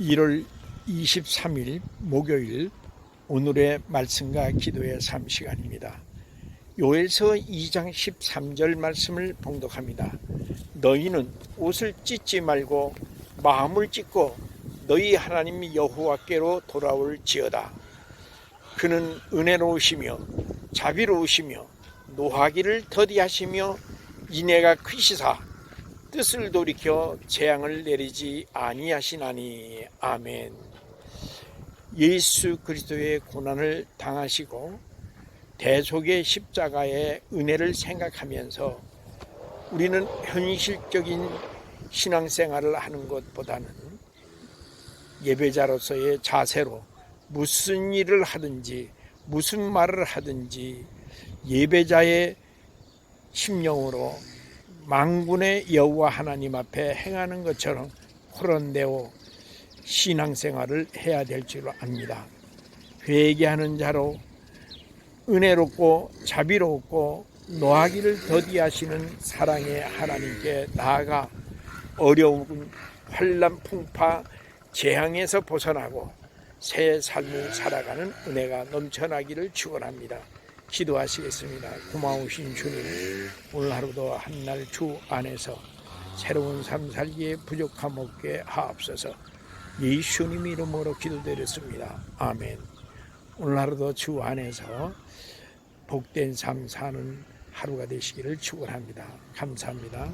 1월 23일 목요일 오늘의 말씀과 기도의 3시간입니다. 요에서 2장 13절 말씀을 봉독합니다. 너희는 옷을 찢지 말고 마음을 찢고 너희 하나님 여호와께로 돌아올지어다. 그는 은혜로우시며 자비로우시며 노하기를 더디하시며 인애가 크시사 뜻을 돌이켜 재앙을 내리지 아니하시나니 아멘. 예수 그리스도의 고난을 당하시고 대속의 십자가의 은혜를 생각하면서 우리는 현실적인 신앙생활을 하는 것보다는 예배자로서의 자세로 무슨 일을 하든지 무슨 말을 하든지 예배자의 심령으로 망군의 여호와 하나님 앞에 행하는 것처럼 코런데오 신앙생활을 해야 될줄 압니다. 회개하는 자로 은혜롭고 자비롭고 노하기를 더디하시는 사랑의 하나님께 나아가 어려운 환란 풍파 재앙에서 벗어나고 새 삶을 살아가는 은혜가 넘쳐나기를 축원합니다. 기도하시겠습니다. 고마우신 주님, 오늘 하루도 한 날 주 안에서 새로운 삶 살기에 부족함 없게 하옵소서. 예수님 이름으로 기도드렸습니다. 아멘. 오늘 하루도 주 안에서 복된 삶 사는 하루가 되시기를 축원합니다. 감사합니다.